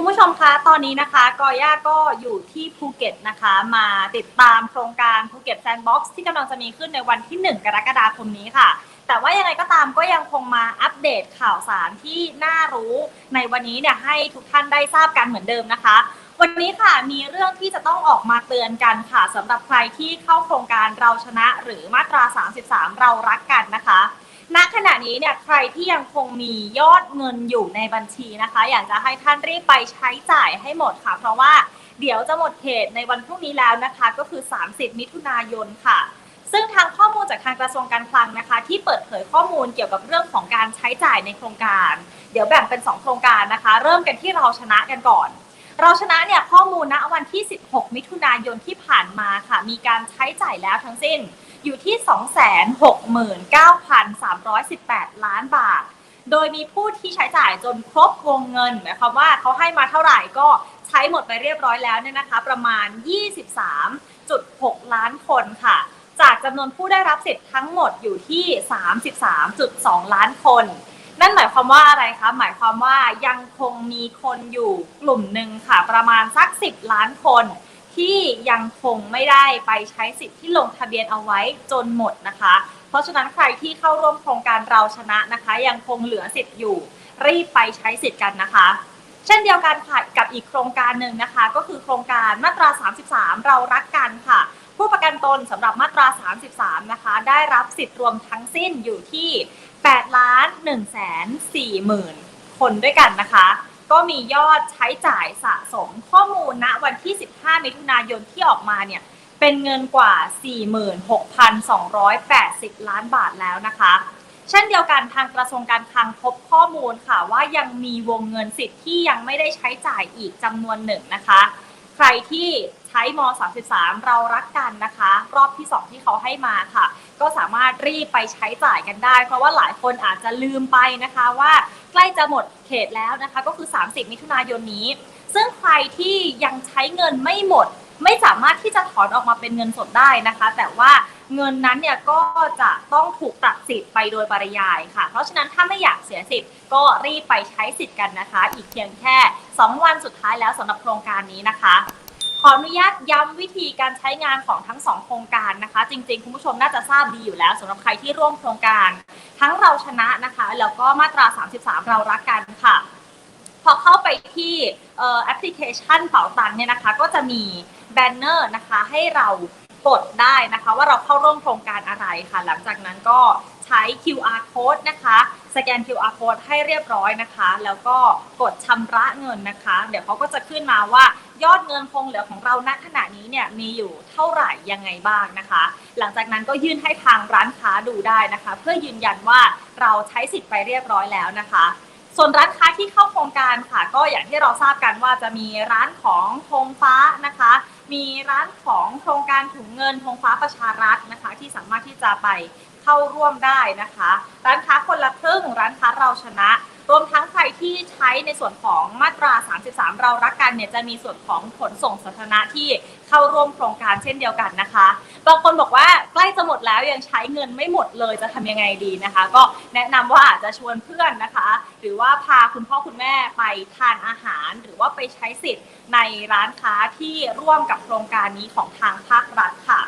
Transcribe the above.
คุณผู้ชมคะตอนนี้นะคะกอย่าก็อยู่ที่ภูเก็ตนะคะ มาติดตามโครงการภูเก็ตแซนด์บ็อกซ์ที่กำลังจะมีขึ้นในวันที่ 1 กรกฎาคมนี้ค่ะ แต่ว่ายังไงก็ตามก็ยังคงมาอัปเดตข่าวสารที่น่ารู้ในวันนี้เนี่ยให้ทุกท่านได้ทราบกันเหมือนเดิมนะคะ วันนี้ค่ะมีเรื่องที่จะต้องออกมาเตือนกันค่ะสำหรับใครที่เข้าโครงการเราชนะหรือมาตรา 33 เรารักกันนะคะณขณะนี้เนี่ยใครที่ยังคงมียอดเงินอยู่ในบัญชีนะคะ อยากจะให้ท่านรีบไปใช้จ่ายให้หมดค่ะ เพราะว่าเดี๋ยวจะหมดเขตในวันพรุ่งนี้แล้วนะคะ ก็คือ 30 มิถุนายนค่ะ ซึ่งทางข้อมูลจากทางกระทรวงการคลังนะคะ ที่เปิดเผยข้อมูลเกี่ยวกับเรื่องของการใช้จ่ายในโครงการ เดี๋ยวแบ่งเป็น 2 โครงการนะคะ เริ่มกันที่เราชนะกันก่อน เราชนะเนี่ยข้อมูลณวันที่ 16 มิถุนายนที่ผ่านมาค่ะ มีการใช้จ่ายแล้วทั้งสิ้นอยู่ที่ 269,318 ล้านบาท โดยมีผู้ที่ใช้จ่ายจนครบวงเงินหมายความว่าเขาให้มาเท่าไหร่ก็ใช้หมดไปเรียบร้อยแล้วเนี่ยนะคะ ประมาณ 23.6 ล้านคนค่ะ จากจำนวนผู้ได้รับสิทธิ์ทั้งหมดอยู่ที่ 33.2 ล้านคน นั่นหมายความว่าอะไรคะ หมายความว่ายังคงมีคนอยู่กลุ่มหนึ่งค่ะ ประมาณสัก 10 ล้านคน ที่ยังคงไม่ได้ไปใช้สิทธิ์ที่ลงทะเบียนเอาไว้จนหมดนะคะ เพราะฉะนั้นใครที่เข้าร่วมโครงการเราชนะนะคะ ยังคงเหลือสิทธิ์อยู่ รีบไปใช้สิทธิ์กันนะคะ เช่นเดียวกันค่ะกับอีกโครงการหนึ่งนะคะ ก็คือโครงการมาตรา 33 เรารักกันค่ะ ผู้ประกันตนสำหรับมาตรา 33 นะคะ ได้รับสิทธิ์รวมทั้งสิ้นอยู่ที่8ล้าน1แสน4หมื่นคนด้วยกันนะคะ ก็มียอดใช้จ่ายสะสมข้อมูลณวันที่ 15 มิถุนายนที่ออกมาเนี่ยเป็นเงินกว่า 46,280 ล้านบาทแล้วนะคะ เช่นเดียวกันทางกระทรวงการคลังพบข้อมูลค่ะว่ายังมีวงเงินสิทธิ์ที่ยังไม่ได้ใช้จ่ายอีกจำนวนหนึ่งนะคะ ใครที่ใช้ม 33 เรารักกันนะคะ รอบที่ 2 ที่เขาให้มาค่ะ ก็สามารถรีบไปใช้จ่ายกันได้ เพราะว่าหลายคนอาจจะลืมไปนะคะว่าใกล้จะหมดเขตแล้วนะคะ ก็คือ 30 มิถุนายนนี้ ซึ่งใครที่ยังใช้เงินไม่หมด ไม่สามารถที่จะถอนออกมาเป็นเงินสดได้นะคะ แต่ว่า เงินนั้นเนี่ยก็จะต้องถูกตัดสิทธิ์ไปโดยปริยายค่ะ เพราะฉะนั้นถ้าไม่อยากเสียสิทธิ์ก็รีบไปใช้สิทธิ์กันนะคะ อีกเพียงแค่ 2 วันสุดท้ายแล้วสำหรับโครงการนี้นะคะขออนุญาตย้ำวิธีการใช้งานของทั้ง 2 โครงการนะคะ จริงๆ คุณผู้ชมน่าจะทราบดีอยู่แล้วสำหรับใครที่ร่วมโครงการ ทั้งเราชนะนะคะ แล้วก็มาตรา 33 เรารักกันค่ะ พอเข้าไปที่แอปพลิเคชันเป๋าตังค์เนี่ยนะคะ ก็จะมีแบนเนอร์นะคะให้เรา กดได้นะคะ ว่าเราเข้าร่วมโครงการอะไรค่ะ หลังจากนั้นก็ใช้ QR code นะคะ สแกน QR code ให้เรียบร้อยนะคะ แล้วก็กดชำระเงินนะคะ เดี๋ยวเขาก็จะขึ้นมาว่ายอดเงินคงเหลือของเราณขณะนี้เนี่ยมีอยู่เท่าไหร่ยังไงบ้างนะคะ หลังจากนั้นก็ยื่นให้ทางร้านค้าดูได้นะคะ เพื่อยืนยันว่าเราใช้สิทธิ์ไปเรียบร้อยแล้วนะคะ ส่วนร้านค้าที่เข้าโครงการค่ะ ก็อย่างที่เราทราบกันว่าจะมีร้านของธงฟ้านะคะ มีร้านของโครงการถุงเงินธงฟ้าประชารัฐนะคะ ที่สามารถที่จะไปเข้าร่วมได้นะคะ ร้านค้าคนละครึ่งร้านค้าเราชนะ รวมทั้งใครที่ใช้ในส่วนของมาตรา 33 เรารักกันเนี่ยจะมีส่วนของขนส่งสาธารณะที่เข้าร่วมโครงการเช่นเดียวกันนะคะ บางคนบอกว่าใกล้จะหมดแล้วยังใช้เงินไม่หมดเลยจะทำยังไงดีนะคะ ก็แนะนำว่าอาจจะชวนเพื่อนนะคะ หรือว่าพาคุณพ่อคุณแม่ไปทานอาหาร หรือว่าไปใช้สิทธิ์ในร้านค้าที่ร่วมกับโครงการนี้ของทางภาครัฐค่ะ